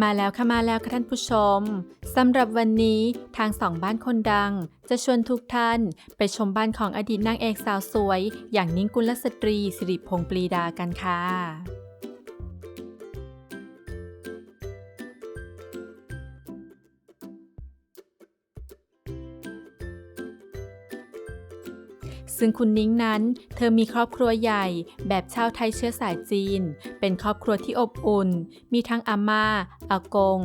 มาแล้วค่ะมาแล้วค่ะท่านผู้ชมสำหรับวันนี้ทางสองบ้านคนดัง จะชวนทุกท่านไปชมบ้านของอดีตนางเอกสาวสวย อย่างนิ้งกุลสตรีสิริพงษ์ปรีดากันค่ะ ซึ่งคุณนิ้งนั้น เธอมีครอบครัวใหญ่แบบชาวไทยเชื้อสายจีน เป็นครอบครัวที่อบอุ่น มีทั้งอาม่าอากง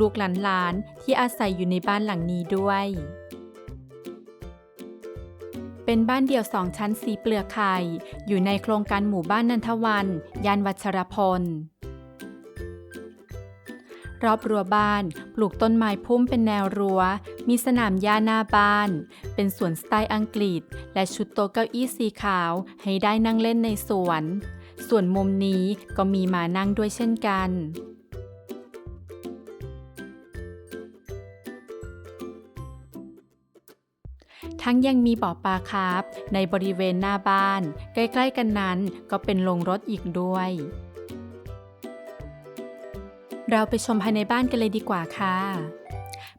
ลูกๆหลานๆ ที่อาศัยอยู่ในบ้านหลังนี้ด้วย เป็นบ้านเดี่ยวสองชั้นสีเปลือกไข่ อยู่ในโครงการหมู่บ้านนันทวันย่านวัชรพล รอบรั้วบ้าน ปลูกต้นไม้พุ่มเป็นแนวรัว้ว มีสนามหญ้าหน้าบ้าน เป็นสวนสไตล์อังกฤษ และชุดโต๊ะเก้าอี้สีขาวให้ได้นั่งเล่นในสวน ส่วนมุมนี้ก็มีมานั่งด้วยเช่นกันทั้งยังมีบ่อปลาคาร์ฟในบริเวณหน้าบ้าน ใกล้ ๆ กันนั้นก็เป็นโรงรถอีกด้วย เราไปชมภายในบ้านกันเลยดีกว่าค่ะ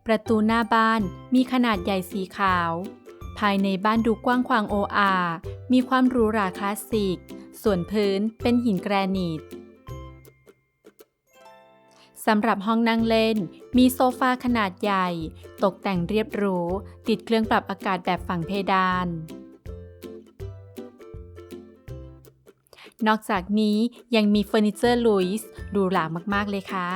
ประตูหน้าบ้านมีขนาดใหญ่สีขาว ภายในบ้านดูกว้างขวางโออามีความหรูหราคลาสสิก ส่วนพื้นเป็นหินแกรนิตสำหรับห้องนั่งเล่น มีโซฟาขนาดใหญ่ ตกแต่งเรียบหรู ติดเครื่องปรับอากาศแบบฝั่งเพดาน นอกจากนี้ยังมีเฟอร์นิเจอร์ลุยส์ดูหรามากๆเลยค่ะ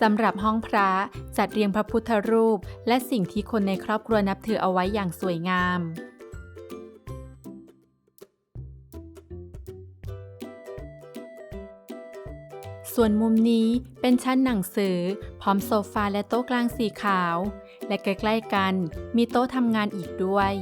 สำหรับห้องพระจัดเรียงพระพุทธรูป และสิ่งที่คนในครอบครัวนับถือเอาไว้อย่างสวยงาม ส่วนมุมนี้เป็นชั้นหนังสือ พร้อมโซฟาและโต๊ะกลางสีขาว และใกล้ๆกันมีโต๊ะทำงานอีกด้วย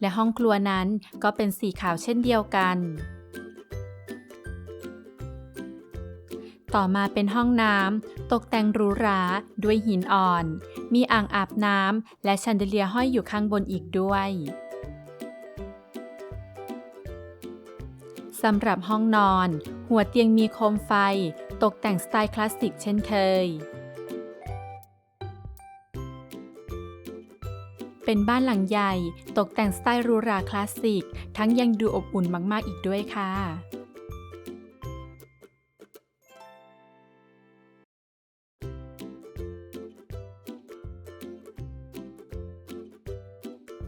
และห้องครัวนั้นก็เป็นสีขาวเช่นเดียวกัน ต่อมาเป็นห้องน้ำตกแต่งหรูหราด้วยหินอ่อน มีอ่างอาบน้ำและแชนเดเลียห้อยอยู่ข้างบนอีกด้วยสำหรับห้องนอน หัวเตียงมีโคมไฟ ตกแต่งสไตล์คลาสสิกเช่นเคย เป็นบ้านหลังใหญ่ ตกแต่งสไตล์หรูหราคลาสสิก ทั้งยังดูอบอุ่นมาก ๆ อีกด้วยค่ะ